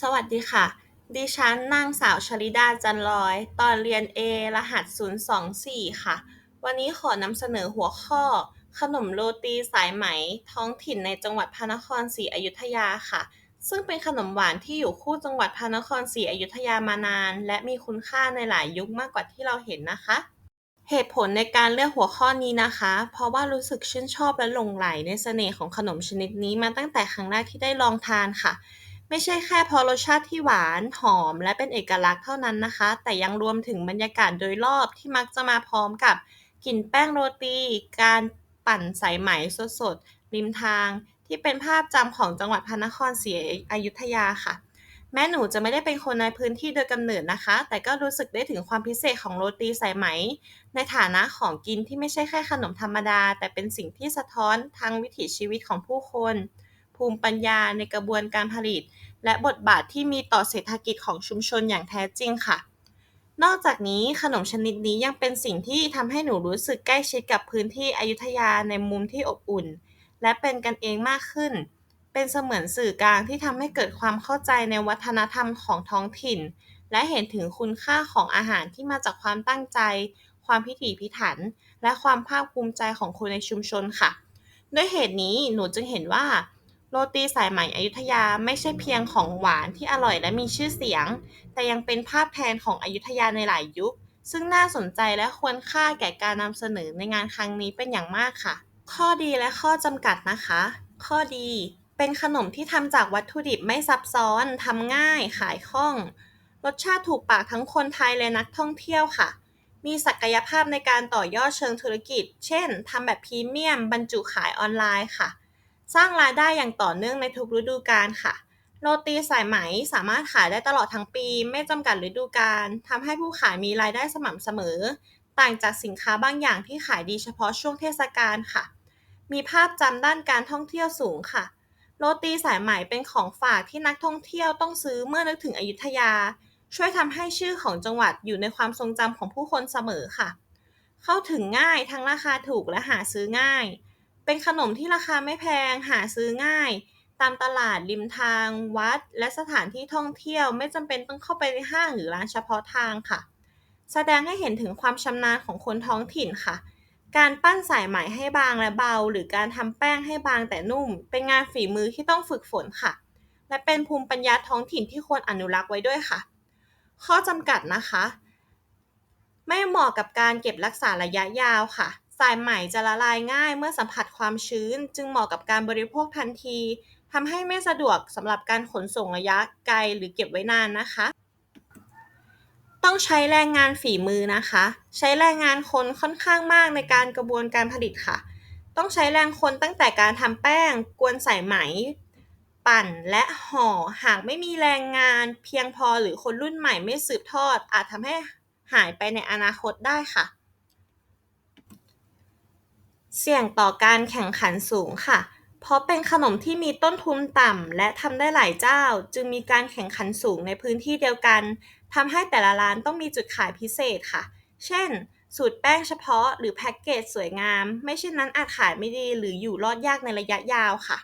สวัสดีค่ะ ดิฉันนางสาวชลิดาจันลอย ตอนเรียน A รหัส 024 ค่ะ วันนี้ขอนำเสนอหัวข้อ ขนมโรตีสายไหม ท้องถิ่นในจังหวัดพระนครศรีอยุธยาค่ะ ซึ่งเป็นขนมหวานที่อยู่คู่จังหวัดพระนครศรีอยุธยามานาน และมีคุณค่าในหลายยุคมากกว่าที่เราเห็นนะคะ เหตุผลในการเลือกหัวข้อนี้นะคะ เพราะว่ารู้สึกชื่นชอบและหลงใหลในเสน่ห์ของขนมชนิดนี้มาตั้งแต่ครั้งแรกที่ได้ลองทานค่ะ ไม่ใช่แค่เพราะรสชาติที่หวาน หอม และเป็นเอกลักษณ์เท่านั้นนะคะ แต่ยังรวมถึงบรรยากาศโดยรอบที่มักจะมาพร้อมกับกลิ่นแป้งโรตี การปั่นสายไหมสดๆ ริมทาง ที่เป็นภาพจำของจังหวัดพระนครศรีอยุธยาค่ะ แม้หนูจะไม่ได้เป็นคนในพื้นที่โดยกำเนิดนะคะ แต่ก็รู้สึกได้ถึงความพิเศษของโรตีสายไหม ในฐานะของกินที่ไม่ใช่แค่ขนมธรรมดา แต่เป็นสิ่งที่สะท้อนทั้งวิถีชีวิตของผู้คน ภูมิปัญญาในกระบวนการผลิต และบทบาทที่มีต่อเศรษฐกิจของชุมชนอย่างแท้จริงค่ะ นอกจากนี้ขนมชนิดนี้ยังเป็นสิ่งที่ทำให้หนูรู้สึกใกล้ชิดกับพื้นที่อยุธยาในมุมที่อบอุ่น และเป็นกันเองมากขึ้น เป็นเสมือนสื่อกลางที่ทำให้เกิดความเข้าใจในวัฒนธรรมของท้องถิ่น และเห็นถึงคุณค่าของอาหารที่มาจากความตั้งใจ ความพิถีพิถัน และความภาคภูมิใจของคนในชุมชนค่ะ ด้วยเหตุนี้หนูจึงเห็นว่า โรตีสายไหมอยุธยาไม่ใช่เพียงของหวานที่อร่อยและมีชื่อเสียง แต่ยังเป็นภาพแทนของอยุธยาในหลายยุค ซึ่งน่าสนใจและควรค่าแก่การนำเสนอในงานครั้งนี้เป็นอย่างมากค่ะ ข้อดีและข้อจำกัดนะคะ ข้อดี เป็นขนมที่ทำจากวัตถุดิบไม่ซับซ้อนทำง่าย ขายคล่อง รสชาติถูกปากทั้งคนไทยและนักท่องเที่ยวค่ะมีศักยภาพในการต่อยอดเชิงธุรกิจ เช่น ทำแบบพรีเมียม บรรจุขายออนไลน์ค่ะ สร้างรายได้อย่างต่อเนื่องในทุกฤดูกาลค่ะ โรตีสายไหมสามารถขายได้ตลอดทั้งปี ไม่จำกัดฤดูกาลทำให้ผู้ขายมีรายได้สม่ำเสมอ ต่างจากสินค้าบางอย่างที่ขายดีเฉพาะช่วงเทศกาลค่ะ มีภาพจำด้านการท่องเที่ยวสูงค่ะ โรตีสายไหมเป็นของฝากที่นักท่องเที่ยวต้องซื้อเมื่อนึกถึงอยุธยา ช่วยทำให้ชื่อของจังหวัดอยู่ในความทรงจำของผู้คนเสมอค่ะ เข้าถึงง่ายทั้งราคาถูกและหาซื้อง่าย เป็นขนมที่ราคาไม่แพงหาซื้อง่าย ตามตลาดริมทาง วัด และสถานที่ท่องเที่ยว ไม่จำเป็นต้องเข้าไปในห้างหรือร้านเฉพาะทางค่ะ แสดงให้เห็นถึงความชำนาญของคนท้องถิ่นค่ะ การปั้นสายไหมให้บางและเบา หรือการทำแป้งให้บางแต่นุ่ม เป็นงานฝีมือที่ต้องฝึกฝนค่ะ และเป็นภูมิปัญญาท้องถิ่นที่ควรอนุรักษ์ไว้ด้วยค่ะ ข้อจำกัดนะคะ ไม่เหมาะกับการเก็บรักษาระยะยาวค่ะ สายไหมจะละลายง่ายเมื่อสัมผัสความชื้น จึงเหมาะกับการบริโภคทันทีทำให้ไม่สะดวกสำหรับการขนส่งระยะไกลหรือเก็บไว้นานนะคะ ต้องใช้แรงงานฝีมือนะคะ ใช้แรงงานคนค่อนข้างมากในการกระบวนการผลิตค่ะ ต้องใช้แรงคนตั้งแต่การทำแป้ง กวนสายไหม ปั่นและห่อหากไม่มีแรงงาน เพียงพอหรือคนรุ่นใหม่ไม่สืบทอด อาจทำให้หายไปในอนาคตได้ค่ะ เสี่ยงต่อการแข่งขันสูงค่ะ เพราะเป็นขนมที่มีต้นทุนต่ำและทำได้หลายเจ้า จึงมีการแข่งขันสูงในพื้นที่เดียวกันทำให้แต่ละร้านต้องมีจุดขายพิเศษค่ะ เช่น สูตรแป้งเฉพาะหรือแพ็กเกจสวยงาม ไม่เช่นนั้นอาจขายไม่ดีหรืออยู่รอดยากในระยะยาวค่ะ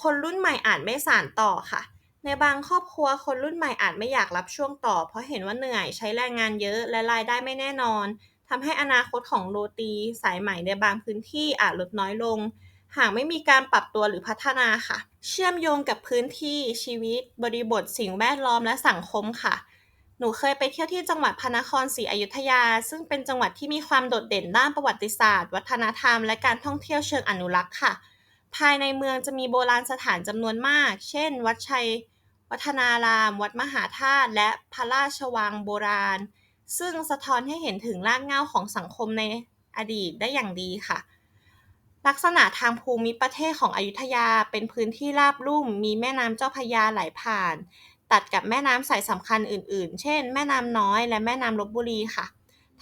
คนรุ่นใหม่อาจไม่สานต่อค่ะ ในบางครอบครัวคนรุ่นใหม่อาจไม่อยากรับช่วงต่อ เพราะเห็นว่าเหนื่อยใช้แรงงานเยอะและรายได้ไม่แน่นอน ทำให้อนาคตของโรตีสายไหม่ในบางพื้นที่อาจลดน้อยลง หากไม่มีการปรับตัวหรือพัฒนาค่ะ เชื่อมโยงกับพื้นที่ชีวิต บริบทสิ่งแวดล้อมและสังคมค่ะ หนูเคยไปเที่ยวที่จังหวัดพระนครศรีอยุธยา ซึ่งเป็นจังหวัดที่มีความโดดเด่นด้านประวัติศาสตร์ วัฒนธรรม และการท่องเที่ยวเชิงอนุรักษ์ค่ะ ภายในเมืองจะมีโบราณสถานจำนวนมาก เช่น วัดชัย วัฒนาราม วัดมหาธาตุและพระราชวังโบราณ ซึ่งสะท้อนให้เห็นถึงรากเหง้าของสังคมในอดีตได้อย่างดีค่ะ ลักษณะทางภูมิประเทศของอยุธยาเป็นพื้นที่ราบลุ่ม มีแม่น้ำเจ้าพระยาไหลผ่าน ตัดกับแม่น้ำสายสำคัญอื่นๆ เช่น แม่น้ำน้อยและแม่น้ำลพบุรีค่ะ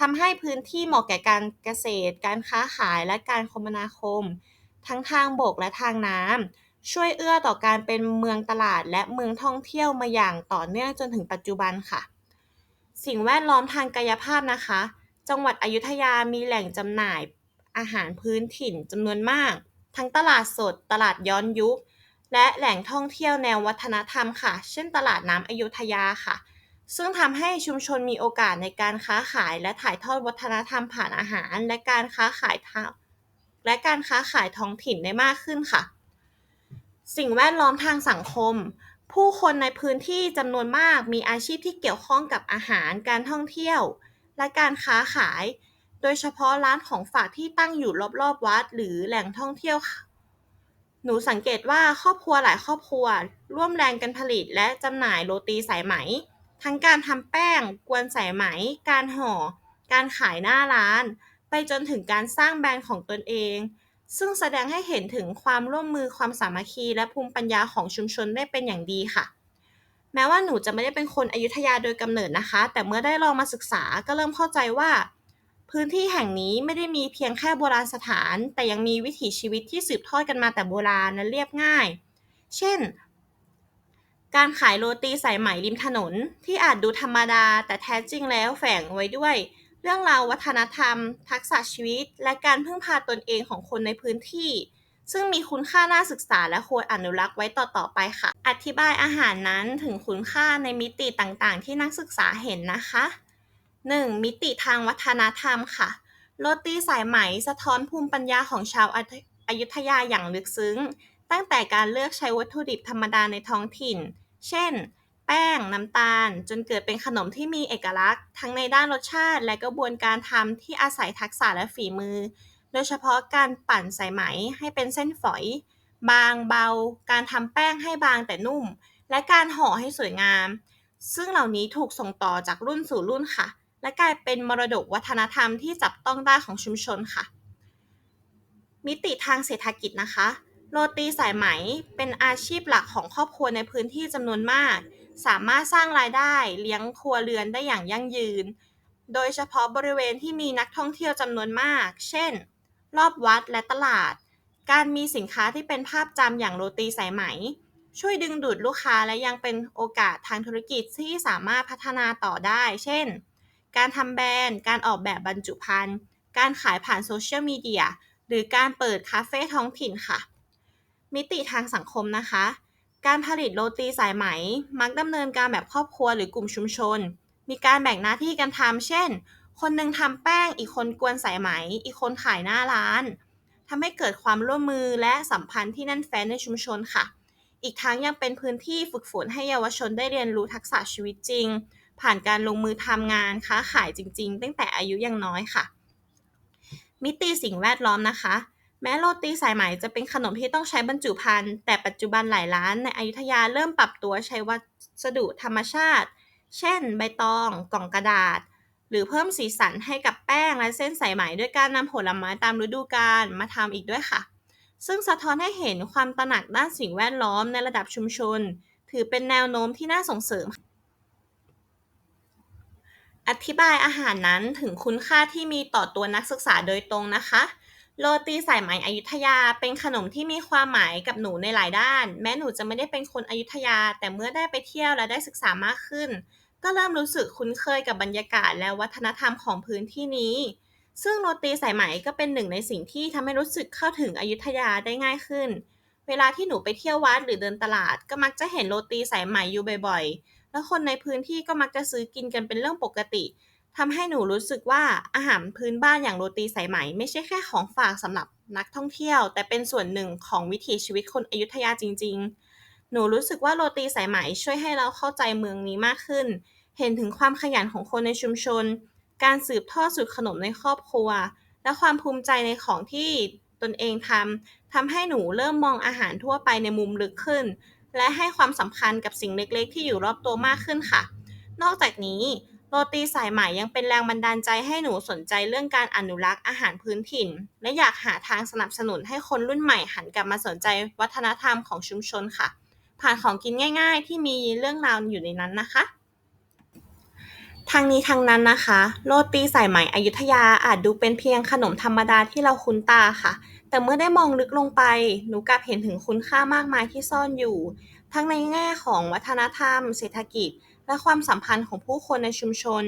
ทำให้พื้นที่เหมาะแก่การเกษตร การค้าขายและการคมนาคม ทั้งทางบกและทางน้ำช่วยเอื้อต่อการเป็นเมืองตลาดและเมืองท่องเที่ยวมาอย่างต่อเนื่องจนถึงปัจจุบันค่ะ สิ่งแวดล้อมทางกายภาพนะคะ จังหวัดอยุธยามีแหล่งจำหน่ายอาหารพื้นถิ่นจำนวนมาก ทั้งตลาดสด ตลาดย้อนยุค และแหล่งท่องเที่ยวแนววัฒนธรรมค่ะ เช่นตลาดน้ำอยุธยาค่ะ ซึ่งทำให้ชุมชนมีโอกาสในการค้าขาย และถ่ายทอดวัฒนธรรมผ่านอาหาร และการค้าขายทางและการค้าขายท้องถิ่นได้มากขึ้นค่ะ สิ่งแวดล้อมทางสังคม ผู้คนในพื้นที่จำนวนมากมีอาชีพที่เกี่ยวข้องกับอาหาร การท่องเที่ยว และการค้าขาย โดยเฉพาะร้านของฝากที่ตั้งอยู่รอบๆวัด หรือแหล่งท่องเที่ยว หนูสังเกตว่าครอบครัวหลายครอบครัว ร่วมแรงกันผลิตและจำหน่ายโรตีสายไหม ทั้งการทำแป้ง กวนสายไหม การห่อ การขายหน้าร้าน ไปจนถึงการสร้างแบรนด์ของตนเอง ซึ่งแสดงให้เห็นถึงความร่วมมือความสามัคคี และภูมิปัญญาของชุมชนได้เป็นอย่างดีค่ะ แม้ว่าหนูจะไม่ได้เป็นคนอยุธยาโดยกำเนิดนะคะ แต่เมื่อได้ลองมาศึกษาก็เริ่มเข้าใจว่า พื้นที่แห่งนี้ไม่ได้มีเพียงแค่โบราณสถาน แต่ยังมีวิถีชีวิตที่สืบทอดกันมาแต่โบราณและเรียบง่าย เช่น การขายโรตีสายไหมริมถนนที่อาจดูธรรมดา แต่แท้จริงแล้วแฝงไว้ด้วย เรื่องราววัฒนธรรม ทักษะชีวิต และการพึ่งพาตนเองของคนในพื้นที่ ซึ่งมีคุณค่าน่าศึกษาและควรอนุรักษ์ไว้ต่อๆไปค่ะ อธิบายอาหารนั้นถึงคุณค่าในมิติต่างๆ ที่นักศึกษาเห็นนะคะ 1. มิติทางวัฒนธรรมค่ะ โรตีสายไหมสะท้อนภูมิปัญญาของชาวอยุธยาอย่างลึกซึ้ง ตั้งแต่การเลือกใช้วัตถุดิบธรรมดาในท้องถิ่น เช่น ป้งน้ำตาล จนเกิดเป็นขนมที่มีเอกลักษณ์ ทั้งในด้านรสชาติ และกระบวนการทำที่อาศัยทักษะและฝีมือ โดยเฉพาะการปั่นสายไหมให้เป็นเส้นฝอย บางเบา การทำแป้งให้บางแต่นุ่ม และการห่อให้สวยงาม ซึ่งเหล่านี้ถูกส่งต่อจากรุ่นสู่รุ่นค่ะ และกลายเป็นมรดกวัฒนธรรมที่จับต้องได้ของชุมชนค่ะ มิติทางเศรษฐกิจนะคะโรตีสายไหมเป็นอาชีพหลักของครอบครัวในพื้นที่จำนวนมาก สามารถสร้างรายได้เลี้ยงครัวเรือนได้อย่างยั่งยืน โดยเฉพาะบริเวณที่มีนักท่องเที่ยวจำนวนมาก เช่น รอบวัดและตลาด การมีสินค้าที่เป็นภาพจำอย่างโรตีสายไหม ช่วยดึงดูดลูกค้าและยังเป็นโอกาสทางธุรกิจที่สามารถพัฒนาต่อได้ เช่น การทำแบรนด์ การออกแบบบรรจุภัณฑ์ การขายผ่านโซเชียลมีเดีย หรือการเปิดคาเฟ่ท้องถิ่นค่ะ มิติทางสังคมนะคะ การผลิตโรตีสายไหม มักดำเนินการแบบครอบครัวหรือกลุ่มชุมชน มีการแบ่งหน้าที่กันทำเช่น คนหนึ่งทำแป้ง อีกคนกวนสายไหม อีกคนขายหน้าร้านทำให้เกิดความร่วมมือและสัมพันธ์ที่แน่นแฟ้นในชุมชนค่ะ อีกทั้งยังเป็นพื้นที่ฝึกฝนให้เยาวชนได้เรียนรู้ทักษะชีวิตจริง ผ่านการลงมือทำงานค้าขายจริง ๆ ตั้งแต่อายุยังน้อยค่ะ มิติสิ่งแวดล้อมนะคะ แม้โรตีสายไหมจะเป็นขนมที่ต้องใช้บรรจุภัณฑ์ แต่ปัจจุบันหลายร้านในอยุธยาเริ่มปรับตัวใช้วัสดุธรรมชาติ เช่น ใบตอง กล่องกระดาษ หรือเพิ่มสีสันให้กับแป้งและเส้นสายไหมด้วยการนำผลไม้ตามฤดูกาลมาทำอีกด้วยค่ะ ซึ่งสะท้อนให้เห็นความตระหนักด้านสิ่งแวดล้อมในระดับชุมชน ถือเป็นแนวโน้มที่น่าส่งเสริมอธิบายอาหารนั้นถึงคุณค่าที่มีต่อตัวนักศึกษาโดยตรงนะคะ โรตีสายไหมอยุธยาเป็นขนมที่มีความหมายกับหนูในหลายด้าน แม้หนูจะไม่ได้เป็นคนอยุธยา แต่เมื่อได้ไปเที่ยวและได้ศึกษามากขึ้น ก็เริ่มรู้สึกคุ้นเคยกับบรรยากาศและวัฒนธรรมของพื้นที่นี้ ซึ่งโรตีสายไหมก็เป็นหนึ่งในสิ่งที่ทำให้รู้สึกเข้าถึงอยุธยาได้ง่ายขึ้น เวลาที่หนูไปเที่ยววัดหรือเดินตลาด ก็มักจะเห็นโรตีสายไหมอยู่บ่อยๆ และคนในพื้นที่ก็มักจะซื้อกินกันเป็นเรื่องปกติ ทำให้หนูรู้สึกว่าอาหารพื้นบ้านอย่างโรตีสายไหม ไม่ใช่แค่ของฝากสำหรับนักท่องเที่ยว แต่เป็นส่วนหนึ่งของวิถีชีวิตคนอยุธยาจริง ๆ หนูรู้สึกว่าโรตีสายไหมช่วยให้เราเข้าใจเมืองนี้มากขึ้น เห็นถึงความขยันของคนในชุมชน การสืบทอดสูตรขนมในครอบครัว และความภูมิใจในของที่ตนเองทำทำให้หนูเริ่มมองอาหารทั่วไปในมุมลึกขึ้น และให้ความสำคัญกับสิ่งเล็กๆ ที่อยู่รอบตัวมากขึ้นค่ะ นอกจากนี้ โรตีสายไหมยังเป็นแรงบันดาลใจให้หนูสนใจเรื่องการอนุรักษ์อาหารพื้นถิ่น และอยากหาทางสนับสนุนให้คนรุ่นใหม่หันกลับมาสนใจวัฒนธรรมของชุมชนค่ะ ผ่านของกินง่าย ๆ ที่มีเรื่องราวอยู่ในนั้นนะคะทั้งนี้ทั้งนั้นนะคะ โรตีสายไหมอยุธยาอาจดูเป็นเพียงขนมธรรมดาที่เราคุ้นตาค่ะ แต่เมื่อได้มองลึกลงไป หนูกลับเห็นถึงคุณค่ามากมายที่ซ่อนอยู่ ทั้งในแง่ของวัฒนธรรม เศรษฐกิจ และความสัมพันธ์ของผู้คนในชุมชน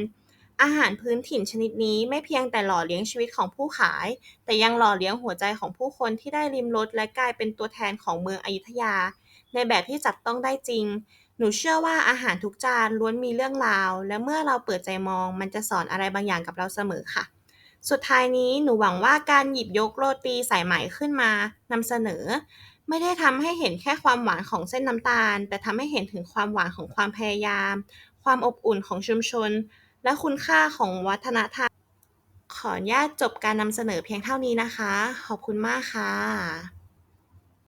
อาหารพื้นถิ่นชนิดนี้ไม่เพียงแต่หล่อเลี้ยงชีวิตของผู้ขาย แต่ยังหล่อเลี้ยงหัวใจของผู้คนที่ได้ลิ้มรสและกลายเป็นตัวแทนของเมืองอยุธยา ในแบบที่จับต้องได้จริง หนูเชื่อว่าอาหารทุกจานล้วนมีเรื่องราว และเมื่อเราเปิดใจมอง มันจะสอนอะไรบางอย่างกับเราเสมอค่ะสุดท้ายนี้หนูหวังว่าการหยิบยกโรตีสายไหมขึ้นมานำเสนอ ไม่ได้ทำให้เห็นแค่ความหวานของเส้นน้ำตาล แต่ทำให้เห็นถึงความหวานของความพยายาม ความอบอุ่นของชุมชน และคุณค่าของวัฒนธรรม ขออนุญาตจบการนำเสนอเพียงเท่านี้นะคะ ขอบคุณมากค่ะ